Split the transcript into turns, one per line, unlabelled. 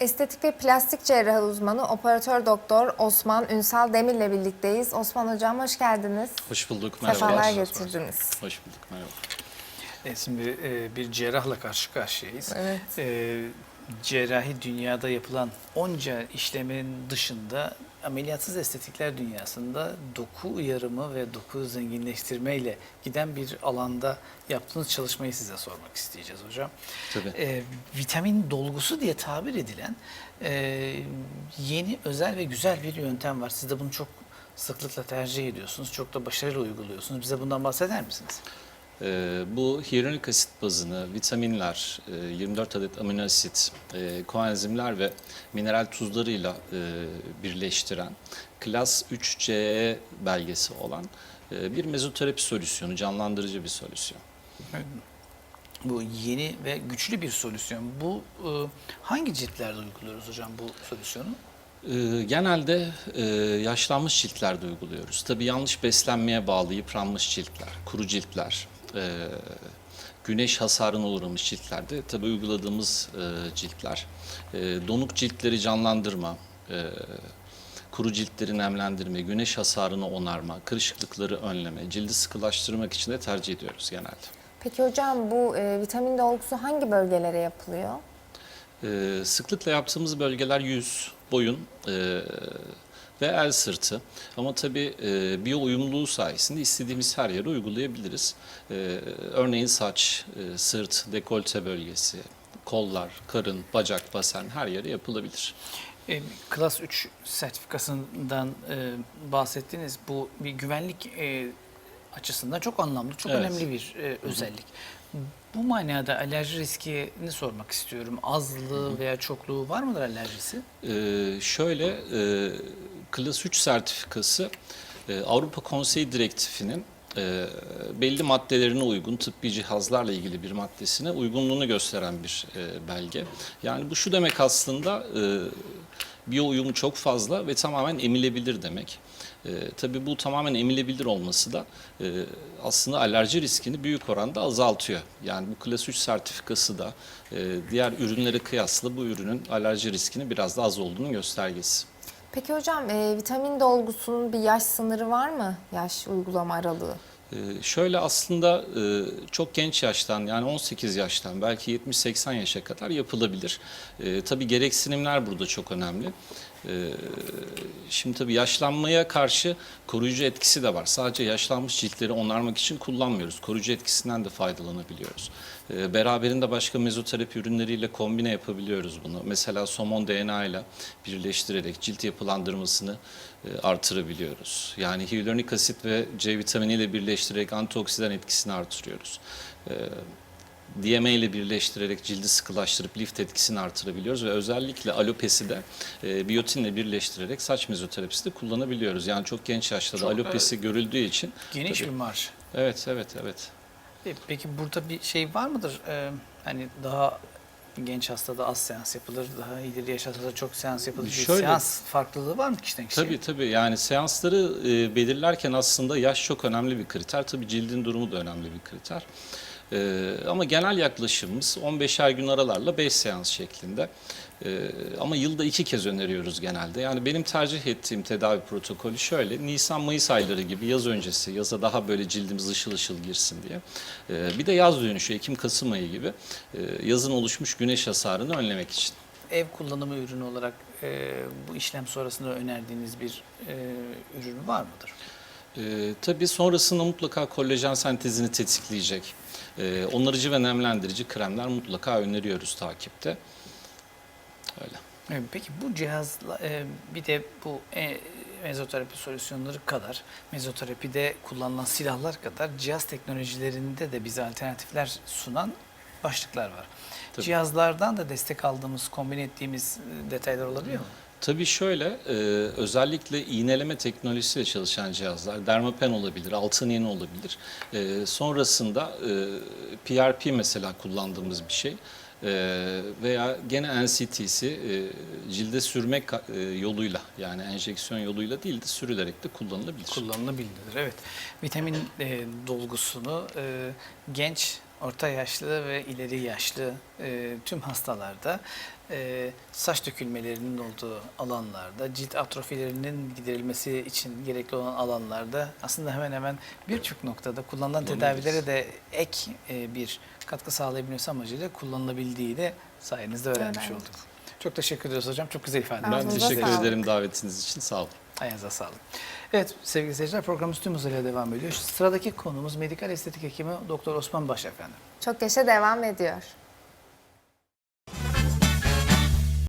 Estetik ve plastik cerrahi uzmanı operatör doktor Osman Ünsal Demir'le birlikteyiz. Osman hocam hoş geldiniz.
Hoş bulduk.
Sefalar
Merhabalar.
getirdiniz.
Hoş bulduk. Merhaba.
Evet, şimdi e, bir cerrahla karşı karşıyayız.
Evet.
E, cerrahi dünyada yapılan onca işlemin dışında ameliyatsız estetikler dünyasında doku uyarımı ve doku zenginleştirmeyle giden bir alanda yaptığınız çalışmayı size sormak isteyeceğiz hocam.
Tabii.
E, vitamin dolgusu diye tabir edilen e, yeni, özel ve güzel bir yöntem var. Siz de bunu çok sıklıkla tercih ediyorsunuz. Çok da başarılı uyguluyorsunuz. Bize bundan bahseder misiniz?
Ee, bu hyaluronik asit bazını, vitaminler, e, 24 adet amino asit, e, koenzimler ve mineral tuzlarıyla e, birleştiren klas 3CE belgesi olan e, bir mezoterapi solüsyonu, canlandırıcı bir solüsyon.
Bu yeni ve güçlü bir solüsyon. Bu e, hangi ciltlerde uyguluyoruz hocam bu solüsyonu?
Ee, Genelde e, yaşlanmış ciltlerde uyguluyoruz. Tabii yanlış beslenmeye bağlı yıpranmış ciltler, kuru ciltler, e, güneş hasarına uğramış ciltlerde tabii uyguladığımız e, ciltler. E, Donuk ciltleri canlandırma, e, kuru ciltleri nemlendirme, güneş hasarını onarma, kırışıklıkları önleme, cildi sıkılaştırmak için de tercih ediyoruz genelde.
Peki hocam bu e, vitamin dolgusu hangi bölgelere yapılıyor?
Ee, sıklıkla yaptığımız bölgeler yüz, boyun e, ve el sırtı. Ama tabii e, biyo uyumluluğu sayesinde istediğimiz her yere uygulayabiliriz. Ee, örneğin saç, e, sırt, dekolte bölgesi, kollar, karın, bacak, basen her yere yapılabilir.
E, Klas 3 sertifikasından e, bahsettiniz. Bu bir güvenlik e, açısından çok anlamlı, çok
Evet.
önemli bir e, özellik. Bu manada alerji riskini sormak istiyorum. Azlığı veya çokluğu var mıdır alerjisi?
Ee, şöyle, e, Klas 3 sertifikası e, Avrupa Konseyi Direktifinin e, belli maddelerine uygun tıbbi cihazlarla ilgili bir maddesine uygunluğunu gösteren bir e, belge. Yani bu şu demek aslında biyo uyumu çok fazla ve tamamen emilebilir demek. E, tabii bu tamamen emilebilir olması da e, aslında alerji riskini büyük oranda azaltıyor. Yani bu klas 3 sertifikası da e, diğer ürünlere kıyasla bu ürünün alerji riskini biraz da az olduğunun göstergesi.
Peki hocam e, vitamin dolgusunun bir yaş sınırı var mı? Yaş uygulama aralığı.
Ee, şöyle aslında e, çok genç yaştan yani 18 yaştan belki 70-80 yaşa kadar yapılabilir. E, tabii gereksinimler burada çok önemli. E, şimdi tabii yaşlanmaya karşı koruyucu etkisi de var. Sadece yaşlanmış ciltleri onarmak için kullanmıyoruz. Koruyucu etkisinden de faydalanabiliyoruz. Beraberinde başka mezoterapi ürünleriyle kombine yapabiliyoruz bunu. Mesela somon DNA ile birleştirerek cilt yapılandırmasını artırabiliyoruz. Yani hyaluronik asit ve C vitamini ile birleştirerek antioksidan etkisini artırıyoruz. E, DMA ile birleştirerek cildi sıkılaştırıp lift etkisini artırabiliyoruz ve özellikle alopesi de e, biyotinle birleştirerek saç mezoterapisi de kullanabiliyoruz. Yani çok genç yaşta da alopesi görüldüğü için.
Geniş
Tabii.
bir marş.
Evet, evet, evet.
E, Peki burada bir şey var mıdır? E, hani daha genç hastada az seans yapılır, daha ileri yaş hastada çok seans yapılır. Bir
Şöyle-
seans farklılığı var mı kişiden kişiye?
Tabii tabii yani seansları e, belirlerken aslında yaş çok önemli bir kriter. Tabii cildin durumu da önemli bir kriter. E, ama genel yaklaşımımız 15'er gün aralarla 5 seans şeklinde. E, ama yılda iki kez öneriyoruz genelde. Yani benim tercih ettiğim tedavi protokolü şöyle. Nisan-Mayıs ayları gibi yaz öncesi, yaza daha böyle cildimiz ışıl ışıl girsin diye. E, bir de yaz dönüşü Ekim-Kasım ayı gibi e, yazın oluşmuş güneş hasarını önlemek için.
Ev kullanımı ürünü olarak e, bu işlem sonrasında önerdiğiniz bir e, ürün var mıdır?
Ee, tabii sonrasında mutlaka kolajen sentezini tetikleyecek. Ee, onarıcı ve nemlendirici kremler mutlaka öneriyoruz takipte. Öyle.
Evet, Peki bu cihazla e, bir de bu e, mezoterapi solüsyonları kadar, mezoterapide kullanılan silahlar kadar cihaz teknolojilerinde de bize alternatifler sunan başlıklar var.
Tabii.
Cihazlardan da destek aldığımız, kombine ettiğimiz e, detaylar olabiliyor mu?
Tabii şöyle, e, özellikle iğneleme teknolojisiyle çalışan cihazlar, dermapen olabilir, altın iğne olabilir. E, sonrasında e, PRP mesela kullandığımız bir şey. E, veya gene NCT'si e, cilde sürmek e, yoluyla yani enjeksiyon yoluyla değil de sürülerek de kullanılabilir.
Kullanılabilir. Evet. Vitamin e, dolgusunu e, genç orta yaşlı ve ileri yaşlı e, tüm hastalarda e, saç dökülmelerinin olduğu alanlarda, cilt atrofilerinin giderilmesi için gerekli olan alanlarda aslında hemen hemen birçok noktada kullanılan tedavilere de ek e, bir katkı sağlayabilmesi amacıyla kullanılabildiği de sayenizde öğrenmiş
Öğrendik.
olduk. Çok teşekkür ediyoruz hocam. Çok güzel ifade
Ben
Ağzınıza
teşekkür
sağlık.
ederim davetiniz için. Sağ olun.
Ayağınıza sağlık. Evet sevgili seyirciler programımız tüm hızıyla devam ediyor. Sıradaki konumuz medikal estetik hekimi Doktor Osman Baş efendim.
Çok yaşa devam ediyor.